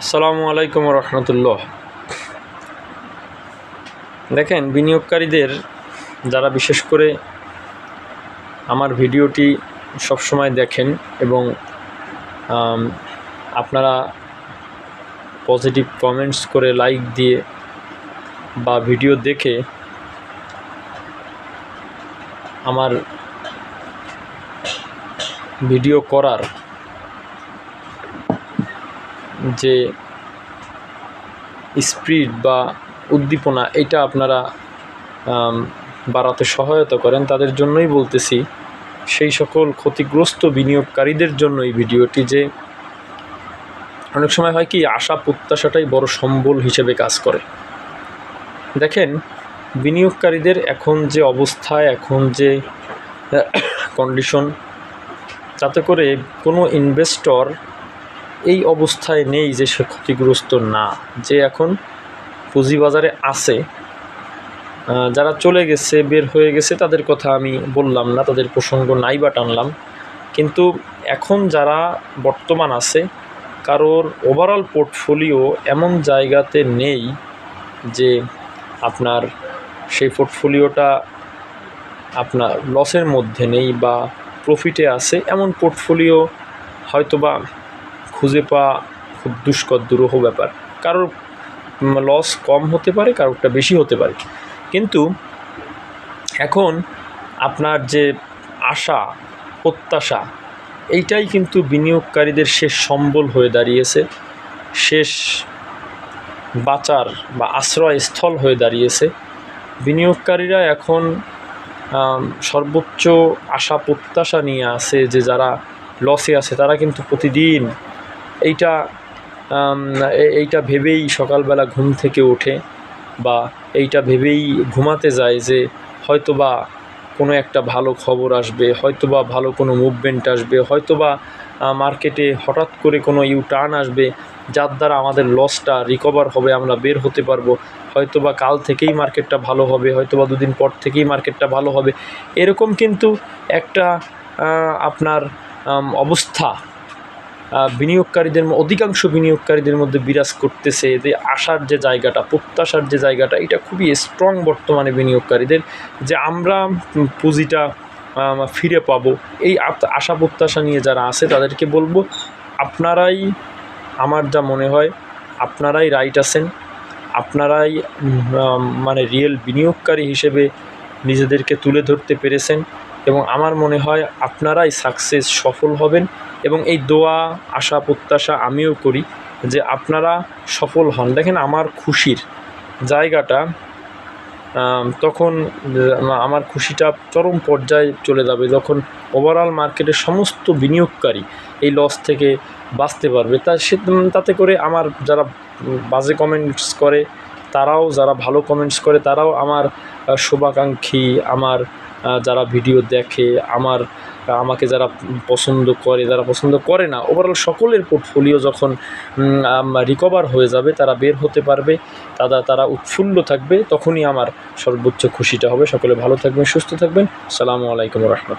আসসালামু আলাইকুম রহমতুল্লাহ দেখেন, বিনিয়োগকারীদের যারা বিশেষ করে আমার ভিডিওটি সবসময় দেখেন এবং আপনারা পজিটিভ কমেন্টস করে লাইক দিয়ে বা ভিডিও দেখে আমার ভিডিও করার যে স্পিড বা উদ্দীপনা, এটা আপনারা বাড়াতে সহায়তা করেন। তাদের জন্যই বলতেছি, সেই সকল ক্ষতিগ্রস্ত বিনিয়োগকারীদের জন্য এই ভিডিওটি যে অনেক সময় হয় কি, আশা প্রত্যাশাটাই বড় সম্বল হিসেবে কাজ করে। দেখেন, বিনিয়োগকারীদের এখন যে অবস্থায় এখন যে কন্ডিশন তাতে করে কোনো ইনভেস্টর এই অবস্থায় নেই যে সে ক্ষতিগ্রস্ত না। যে এখন পুঁজিবাজারে আছে যারা চলে গেছে, বের হয়ে গেছে, তাদের কথা আমি বললাম না, তাদের প্রসঙ্গ নাই বা টানলাম। কিন্তু এখন যারা বর্তমান আছে, কারোর ওভারঅল পোর্টফোলিও এমন জায়গাতে নেই যে আপনার সেই পোর্টফোলিওটা আপনার লসের মধ্যে নেই বা প্রফিটে আছে। এমন পোর্টফোলিও হয়তোবা খুঁজে পাওয়া খুব দুষ্কর, দুরূহ ব্যাপার। কারোর লস কম হতে পারে, কারোরটা বেশি হতে পারে। কিন্তু এখন আপনার যে আশা, প্রত্যাশা, এইটাই কিন্তু বিনিয়োগকারীদের শেষ সম্বল হয়ে দাঁড়িয়েছে, শেষ বাঁচার বা আশ্রয়স্থল হয়ে দাঁড়িয়েছে। বিনিয়োগকারীরা এখন সর্বোচ্চ আশা, প্রত্যাশা নিয়ে আছে যে যারা লসে আছে, তারা কিন্তু প্রতিদিন এইটা এইটা ভেবেই সকালবেলা ঘুম থেকে ওঠে বা এইটা ভেবেই ঘুমাতে যায় যে হয়তোবা কোনো একটা ভালো খবর আসবে, হয়তোবা ভালো কোনো মুভমেন্ট আসবে, হয়তোবা মার্কেটে হঠাৎ করে কোনো ইউ টার্ন আসবে, যার দ্বারা আমাদের লসটা রিকভার হবে, আমরা বের হতে পারব। হয়তোবা কাল থেকেই মার্কেটটা ভালো হবে, হয়তোবা দুদিন পর থেকেই মার্কেটটা ভালো হবে। এরকম কিন্তু একটা আপনার অবস্থা বিনিয়োগকারীদের অধিকাংশ বিনিয়োগকারীদের মধ্যে বিরাজ করতেছে যে আশার যে জায়গাটা, প্রত্যাশার যে জায়গাটা, এটা খুবই স্ট্রং বর্তমানে বিনিয়োগকারীদের যে আমরা পুঁজিটা ফিরে পাবো। এই আশা প্রত্যাশা নিয়ে যারা আছে, তাদেরকে বলব, আপনারাই আমার যা মনে হয়, আপনারাই রাইট আছেন। আপনারাই মানে রিয়েল বিনিয়োগকারী হিসেবে নিজেদেরকে তুলে ধরতে পেরেছেন। এবং আমার মনে হয় আপনারাই সাকসেস সফল হবেন এবং এই দোয়া, আশা, প্রত্যাশা আমিও করি যে আপনারা সফল হন। দেখেন আমার খুশির জায়গাটা তখন আমার খুশিটা চরম পর্যায়ে চলে যাবে যখন ওভারঅল মার্কেটের সমস্ত বিনিয়োগকারী এই লস থেকে বাঁচতে পারবে। তা সে, তাতে করে আমার যারা বাজে কমেন্টস করে, তারাও যারা ভালো কমেন্টস করে, তারাও আমার শুভাকাঙ্ক্ষী, আমার যারা ভিডিও দেখে, আমার, আমাকে যারা পছন্দ করে, যারা পছন্দ করে না ওভারঅল সকলের পোর্টফোলিও যখন রিকভার হয়ে যাবে, তারা বের হতে পারবে, তারা তারা উৎফুল্ল থাকবে, তখনই আমার সর্বোচ্চ খুশিটা হবে। সকলে ভালো থাকবেন, সুস্থ থাকবেন। সালামু আলাইকুম রহমতুল্লাহ।